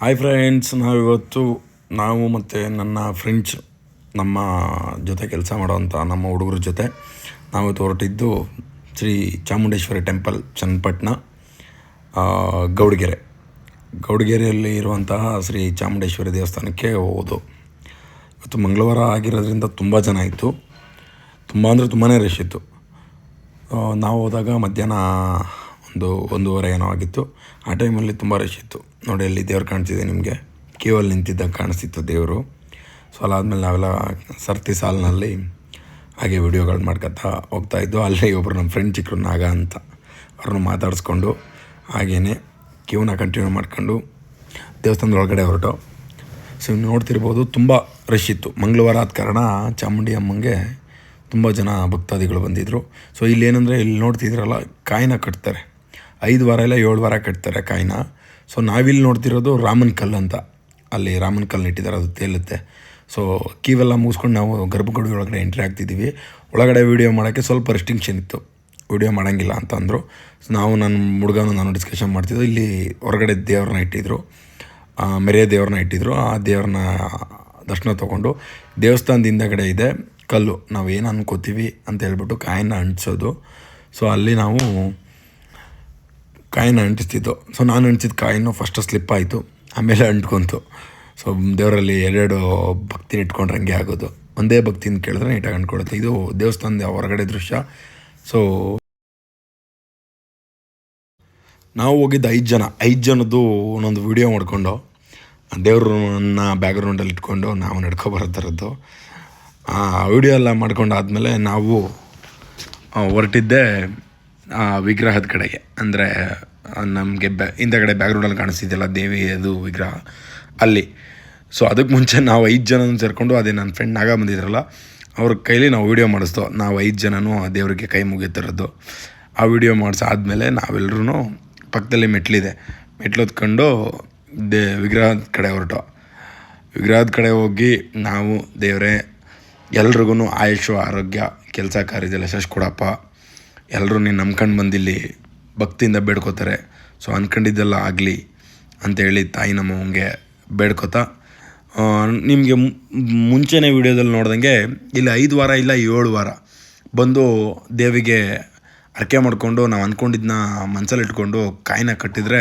Hi friends ನಾವಿವತ್ತು ನಾವು ಮತ್ತು ನನ್ನ ಫ್ರೆಂಡ್ಸ್ ನಮ್ಮ ಜೊತೆ ಕೆಲಸ ಮಾಡೋವಂಥ ನಮ್ಮ ಹುಡುಗರ ಜೊತೆ ನಾವಿವತ್ತು ಹೊರಟಿದ್ದು ಶ್ರೀ ಚಾಮುಂಡೇಶ್ವರಿ ಟೆಂಪಲ್ ಚನ್ನಪಟ್ಟಣ ಗೌಡಗೆರೆ. ಗೌಡಗೆರೆಯಲ್ಲಿ ಇರುವಂತಹ ಶ್ರೀ ಚಾಮುಂಡೇಶ್ವರಿ ದೇವಸ್ಥಾನಕ್ಕೆ ಹೋಗೋದು. ಇವತ್ತು ಮಂಗಳವಾರ ಆಗಿರೋದ್ರಿಂದ ತುಂಬ ಜನ ಇತ್ತು. ತುಂಬ ಅಂದರೆ ತುಂಬಾ ರಶ್ ಇತ್ತು. ನಾವು ಹೋದಾಗ ಮಧ್ಯಾಹ್ನ ಒಂದು ಒಂದೂವರೆ ಏನೋ ಆಗಿತ್ತು. ಆ ಟೈಮಲ್ಲಿ ತುಂಬ ರಶ್ ಇತ್ತು. ನೋಡಿ, ಅಲ್ಲಿ ದೇವ್ರು ಕಾಣ್ತಿದೆ ನಿಮಗೆ. ಕ್ಯೂವಲ್ಲಿ ನಿಂತಿದ್ದಾಗ ಕಾಣಿಸ್ತಿತ್ತು ದೇವರು. ಸೊ ಆದಮೇಲೆ ನಾವೆಲ್ಲ ಸರ್ತಿ ಸಾಲಿನಲ್ಲಿ ಹಾಗೆ ವಿಡಿಯೋಗಳು ಮಾಡ್ಕೊತಾ ಹೋಗ್ತಾ ಇದ್ದು, ಅಲ್ಲಿ ಒಬ್ಬರು ನಮ್ಮ ಫ್ರೆಂಡ್ ಚಿಕ್ಕರು ನಾಗ ಅಂತ ಅವ್ರನ್ನ ಮಾತಾಡಿಸ್ಕೊಂಡು ಹಾಗೆಯೇ ಕ್ಯೂನ ಕಂಟಿನ್ಯೂ ಮಾಡ್ಕೊಂಡು ದೇವಸ್ಥಾನದ ಒಳಗಡೆ ಹೊರಟು. ಸೊ ನೋಡ್ತಿರ್ಬೋದು, ತುಂಬ ರಶ್ ಇತ್ತು. ಮಂಗಳವಾರ ಆದ ಕಾರಣ ಚಾಮುಂಡಿ ಅಮ್ಮಂಗೆ ತುಂಬ ಜನ ಭಕ್ತಾದಿಗಳು ಬಂದಿದ್ದರು ಸೊ ಇಲ್ಲಿ ಏನಂದರೆ, ಇಲ್ಲಿ ನೋಡ್ತಿದ್ರಲ್ಲ ಕಾಯಿನ ಕಟ್ತಾರೆ. ಐದು ವಾರ ಇಲ್ಲ, ಏಳು ವಾರ ಕಟ್ತಾರೆ ಕಾಯಿನ. ಸೊ ನಾವಿಲ್ಲಿ ನೋಡ್ತಿರೋದು ರಾಮನ್ ಕಲ್ಲು ಅಂತ. ಅಲ್ಲಿ ರಾಮನ್ ಕಲ್ಲು ಇಟ್ಟಿದ್ದಾರೆ ಅದು ತೇಲುತ್ತೆ. ಸೊ ಕೀವೆಲ್ಲ ಮುಗಿಸ್ಕೊಂಡು ನಾವು ಗರ್ಭಗುಡಿ ಒಳಗಡೆ ಎಂಟ್ರಿ ಆಗ್ತಿದ್ದೀವಿ. ಒಳಗಡೆ ವೀಡಿಯೋ ಮಾಡೋಕ್ಕೆ ಸ್ವಲ್ಪ ರೆಸ್ಟ್ರಿಕ್ಷನ್ ಇತ್ತು. ವಿಡಿಯೋ ಮಾಡೋಂಗಿಲ್ಲ ಅಂತ ಅಂದರು. ಸೊ ನಾವು ನನ್ನ ಹುಡುಗನೂ ನಾನು ಡಿಸ್ಕಷನ್ ಮಾಡ್ತಿದ್ದೆ. ಇಲ್ಲಿ ಹೊರಗಡೆ ದೇವ್ರನ್ನ ಇಟ್ಟಿದ್ರು. ಆ, ಮೆರೆಯ ದೇವ್ರನ್ನ ಇಟ್ಟಿದ್ದರು ಆ ದೇವ್ರನ್ನ ದರ್ಶನ ತೊಗೊಂಡು ದೇವಸ್ಥಾನದ ಹಿಂದಗಡೆ ಇದೆ ಕಲ್ಲು. ನಾವು ಏನು ಅನ್ಕೋತೀವಿ ಅಂತ ಹೇಳ್ಬಿಟ್ಟು ಕಾಯನ್ನು ಅಂಟಿಸೋದು. ಸೊ ಅಲ್ಲಿ ನಾವು ಕಾಯಿನ ಅಂಟಿಸ್ತಿತ್ತು. ಸೊ ನಾನು ಅಂಟಿಸಿದ ಕಾಯಿನೂ ಫಸ್ಟ್ ಸ್ಲಿಪ್ ಆಯಿತು. ಆಮೇಲೆ ಅಂಟ್ಕೊಂತು. ಸೊ ದೇವರಲ್ಲಿ ಎರಡೆರಡು ಭಕ್ತಿನ ಇಟ್ಕೊಂಡ್ರೆ ಹಂಗೆ ಆಗೋದು. ಒಂದೇ ಭಕ್ತಿನ ಕೇಳಿದ್ರೆ ನೀಟಾಗಿ ಅಂಟ್ಕೊಡುತ್ತೆ ಇದು ದೇವಸ್ಥಾನದ ಹೊರಗಡೆ ದೃಶ್ಯ. ಸೊ ನಾವು ಹೋಗಿದ್ದ ಐದು ಜನ. ಐದು ಜನದ್ದು ಒಂದೊಂದು ವಿಡಿಯೋ ಮಾಡಿಕೊಂಡು ದೇವ್ರನ್ನ ಬ್ಯಾಗ್ರೌಂಡಲ್ಲಿ ಇಟ್ಕೊಂಡು ನಾವು ನಡ್ಕೊ ಬರೋ ಥರದ್ದು ಆ ವಿಡಿಯೋ ಎಲ್ಲ ಮಾಡ್ಕೊಂಡು ಆದಮೇಲೆ ನಾವು ಹೊರಟಿದ್ದೆ, ಆ, ವಿಗ್ರಹದ ಕಡೆಗೆ. ಅಂದರೆ ನಮಗೆ ಬ್ಯಾ ಹಿಂದಗಡೆ ಬ್ಯಾಕ್ಗ್ರೌಂಡಲ್ಲಿ ಕಾಣಿಸ್ತಿದ್ದೆಲ್ಲ ದೇವಿ ಅದು ವಿಗ್ರಹ. ಅಲ್ಲಿ. ಸೊ ಅದಕ್ಕೆ ಮುಂಚೆ ನಾವು ಐದು ಜನ ಸೇರಿಕೊಂಡು ಅದೇ ನನ್ನ ಫ್ರೆಂಡ್ ನಾಗ ಬಂದಿದ್ರಲ್ಲ, ಅವ್ರ ಕೈಲಿ ನಾವು ವೀಡಿಯೋ ಮಾಡಿಸ್ತೋ ನಾವು ಐದು ಜನನೂ ಆ ದೇವರಿಗೆ ಕೈ ಮುಗಿತಿರೋದು. ಆ ವಿಡಿಯೋ ಮಾಡಿಸಾದ್ಮೇಲೆ ನಾವೆಲ್ಲರೂ ಪಕ್ಕದಲ್ಲಿ ಮೆಟ್ಲಿದೆ. ಮೆಟ್ಲು ಹೊತ್ಕೊಂಡು ದೇ ವಿಗ್ರಹದ ಕಡೆ ಹೊರಟೋ. ವಿಗ್ರಹದ ಕಡೆ ಹೋಗಿ ನಾವು, ದೇವರೇ ಎಲ್ರಿಗೂ ಆಯುಷು ಆರೋಗ್ಯ, ಕೆಲಸ ಕಾರ್ಯದಲ್ಲ ಯಶಸ್ಸು ಕೊಡಪ್ಪ. ಎಲ್ಲರೂ ನೀನು ನಂಬ್ಕೊಂಡು ಬಂದಿಲ್ಲಿ. ಭಕ್ತಿಯಿಂದ ಬೇಡ್ಕೋತಾರೆ. ಸೊ ಅಂದ್ಕೊಂಡಿದ್ದೆಲ್ಲ ಆಗಲಿ ಅಂತೇಳಿ ತಾಯಿ ನಮ್ಮವಂಗೆ ಬೇಡ್ಕೋತಾ ನಿಮಗೆ ಮುಂಚೆನೇ ವಿಡಿಯೋದಲ್ಲಿ ನೋಡ್ದಂಗೆ ಇಲ್ಲಿ ಐದು ವಾರ ಇಲ್ಲ, ಏಳು ವಾರ ಬಂದು ದೇವಿಗೆ ಅರ್ಕೆ ಮಾಡಿಕೊಂಡು ನಾವು ಅಂದ್ಕೊಂಡಿದ್ದನ್ನ ಮನಸ್ಸಲ್ಲಿ ಇಟ್ಕೊಂಡು ಕಾಯಿನ ಕಟ್ಟಿದರೆ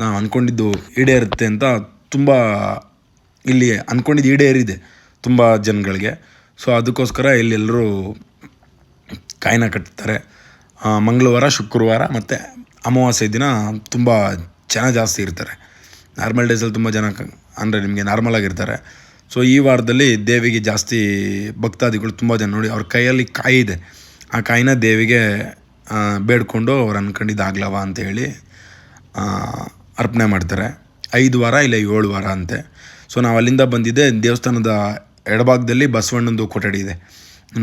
ನಾವು ಅಂದ್ಕೊಂಡಿದ್ದು ಈಡೇರುತ್ತೆ ಅಂತ ತುಂಬ ಇಲ್ಲಿ ಅಂದ್ಕೊಂಡಿದ್ದು ಈಡೇರಿದೆ ತುಂಬ ಜನಗಳಿಗೆ. ಸೊ ಅದಕ್ಕೋಸ್ಕರ ಇಲ್ಲಿ ಎಲ್ಲರೂ ಕಾಯಿನ ಕಟ್ತಾರೆ. ಮಂಗಳವಾರ, ಶುಕ್ರವಾರ ಮತ್ತು ಅಮಾವಾಸ್ಯೆ ದಿನ ತುಂಬ ಜನ ಜಾಸ್ತಿ ಇರ್ತಾರೆ. ನಾರ್ಮಲ್ ಡೇಸಲ್ಲಿ ತುಂಬ ಜನ ಅಂದರೆ ನಿಮಗೆ ನಾರ್ಮಲ್ ಆಗಿರ್ತಾರೆ. ಸೊ ಈ ವಾರದಲ್ಲಿ ದೇವಿಗೆ ಜಾಸ್ತಿ ಭಕ್ತಾದಿಗಳು ತುಂಬ ಜನ ನೋಡಿ ಅವ್ರ ಕೈಯಲ್ಲಿ ಕಾಯಿ ಇದೆ. ಆ ಕಾಯಿನ ದೇವಿಗೆ ಬೇಡ್ಕೊಂಡು ಅವ್ರು ಅಂದ್ಕೊಂಡಿದ್ದಾಗ್ಲವ ಅಂತ ಹೇಳಿ ಅರ್ಪಣೆ ಮಾಡ್ತಾರೆ. ಐದು ವಾರ ಇಲ್ಲ ಏಳು ವಾರ ಅಂತೆ. ಸೊ ನಾವು ಅಲ್ಲಿಂದ ಬಂದಿದ್ದೆ, ದೇವಸ್ಥಾನದ ಎಡಭಾಗದಲ್ಲಿ ಬಸವಣ್ಣಂದು ಕೊಠಡಿ ಇದೆ.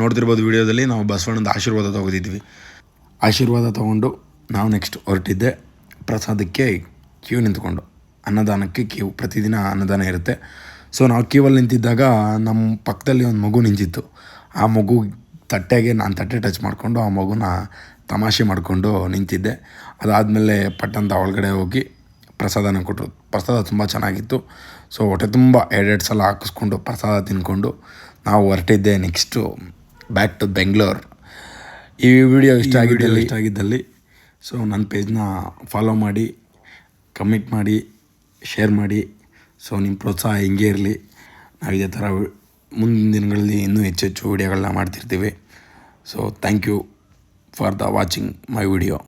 ನೋಡ್ತಿರ್ಬೋದು ವಿಡಿಯೋದಲ್ಲಿ ನಾವು ಬಸವಣ್ಣಂದು ಆಶೀರ್ವಾದ ತೊಗೊಂಡಿದ್ವಿ. ಆಶೀರ್ವಾದ ತೊಗೊಂಡು ನಾವು ನೆಕ್ಸ್ಟ್ ಹೊರಟಿದ್ದೆ. ಪ್ರಸಾದಕ್ಕೆ ಕ್ಯೂ ನಿಂತ್ಕೊಂಡು. ಅನ್ನದಾನಕ್ಕೆ ಕ್ಯೂ ಪ್ರತಿದಿನ ಅನ್ನದಾನ ಇರುತ್ತೆ. ಸೊ ನಾವು ಕ್ಯೂವಲ್ಲಿ ನಿಂತಿದ್ದಾಗ ನಮ್ಮ ಪಕ್ಕದಲ್ಲಿ ಒಂದು ಮಗು ನಿಂತಿತ್ತು. ಆ ಮಗು ತಟ್ಟೆಗೆ ನಾನು ತಟ್ಟೆ ಟಚ್ ಮಾಡಿಕೊಂಡು, ಆ ಮಗುನ ತಮಾಷೆ ಮಾಡಿಕೊಂಡು ನಿಂತಿದ್ದೆ. ಅದಾದಮೇಲೆ ಪಟ್ಟಂತ ಒಳಗಡೆ ಹೋಗಿ ಪ್ರಸಾದನ ಕೊಟ್ಟರು ಪ್ರಸಾದ ತುಂಬ ಚೆನ್ನಾಗಿತ್ತು. ಸೊ ಹೊಟ್ಟೆ ತುಂಬ ಎರಡೆರಡು ಸಲ ಹಾಕಿಸ್ಕೊಂಡು ಪ್ರಸಾದ ತಿಂದ್ಕೊಂಡು ನಾವು ಹೊರಟಿದ್ದೆ ನೆಕ್ಸ್ಟು ಬ್ಯಾಕ್ ಟು ಬೆಂಗಳೂರು ಈ ವಿಡಿಯೋ ಇಷ್ಟ ಆಗಿದ್ದಲ್ಲಿ ಇಷ್ಟ ಆಗಿದ್ದಲ್ಲಿ ಸೊ ನನ್ನ ಪೇಜ್ನ ಫಾಲೋ ಮಾಡಿ ಕಮೆಂಟ್ ಮಾಡಿ ಶೇರ್ ಮಾಡಿ. ಸೊ ನಿಮ್ಮ ಪ್ರೋತ್ಸಾಹ ಹಿಂಗೆ ಇರಲಿ. ನಾವು ಇದೇ ಥರ ಮುಂದಿನ ದಿನಗಳಲ್ಲಿ ಇನ್ನೂ ಹೆಚ್ಚು ಹೆಚ್ಚು ವಿಡಿಯೋಗಳನ್ನ ಮಾಡ್ತಿರ್ತೀವಿ. So thank you for the watching my video